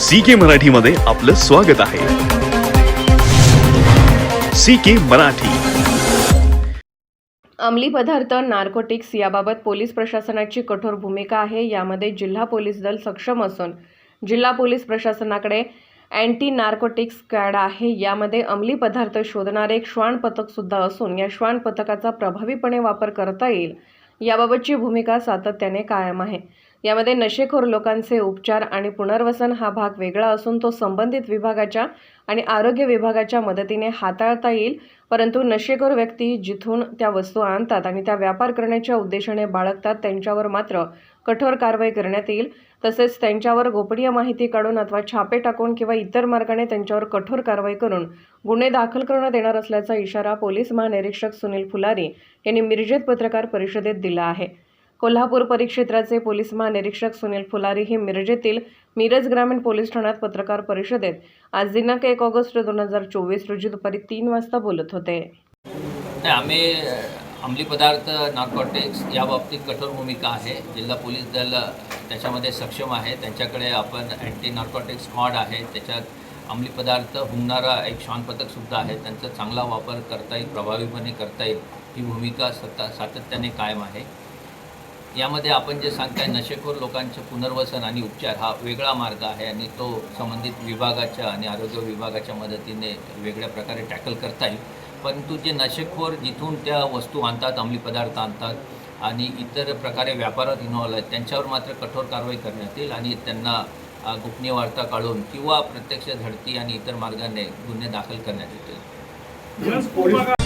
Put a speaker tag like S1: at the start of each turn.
S1: C के मराठीमध्ये आपलं स्वागत आहे. C K Marathi.
S2: अंमली पदार्थ नार्कोटिक्स याबाबत पोलीस प्रशासनाची कठोर भूमिका आहे. यामध्ये जिल्हा पोलीस दल सक्षम असून जिल्हा पोलीस प्रशासनाकडे अँटी नार्कोटिक्स स्क्वॅड आहे. यामध्ये अंमली पदार्थ शोधणारे एक श्वान पथक सुद्धा असून या श्वान पथकाचा प्रभावीपणे वापर करता येईल. याबाबतची भूमिका सातत्याने कायम आहे. यामध्ये नशेखोर लोकांचे उपचार आणि पुनर्वसन हा भाग वेगळा असून तो संबंधित विभागाच्या आणि आरोग्य विभागाच्या मदतीने हाताळता येईल. परंतु नशेखोर व्यक्ती जिथून त्या वस्तू आणतात आणि त्या व्यापार करण्याच्या उद्देशाने बाळगतात त्यांच्यावर मात्र कठोर कारवाई करण्यात येईल. तसेच त्यांच्यावर गोपनीय माहिती काढून अथवा छापे टाकून किंवा इतर मार्गाने त्यांच्यावर कठोर कारवाई करून गुन्हे दाखल करण्यात येणार असल्याचा इशारा पोलीस महानिरीक्षक सुनील फुलारी यांनी मिरजेत पत्रकार परिषदेत दिला आहे. कोल्हापूर परिक्षेत्राचे पोलीस महानिरीक्षक सुनील फुलारी हे मिरजेतील मिरज ग्रामीण पोलीस ठाण्यात पत्रकार परिषदेत आज दिनांक एक ऑगस्ट दोन हजार चोवीस रोजी दुपारी तीन वाजता बोलत होते.
S3: आम्ही अंमली पदार्थ नार्कोटिक्स या बाबतीत कठोर भूमिका आहे. जिल्हा पोलीस दल त्याच्यामध्ये सक्षम आहे. त्यांच्याकडे आपण अँटी नार्कोटिक्स स्क्वॉड आहे. त्याच्यात अंमली पदार्थ हुंगणारा एक श्वानपथकसुद्धा आहे. त्यांचा चांगला वापर करता येईल प्रभावीपणे करता येईल. ही भूमिका सता सातत्याने कायम आहे. यामध्ये आपण जे सांगताय नशेखोर लोकांचे पुनर्वसन आणि उपचार हा वेगळा मार्ग आहे आणि तो संबंधित विभागाच्या आणि आरोग्य विभागाच्या मदतीने वेगळ्या प्रकारे टॅकल करता येईल. परंतु जे नशेखोर जिथून त्या वस्तू आणतात अंमली पदार्थ आणतात आणि इतर प्रकारे व्यापारात इन्व्हॉल्व आहेत त्यांच्यावर मात्र कठोर कारवाई करण्यात येईल आणि त्यांना गोपनीय वार्ता काढून किंवा प्रत्यक्ष झडती आणि इतर मार्गाने गुन्हे दाखल करण्यात येतील.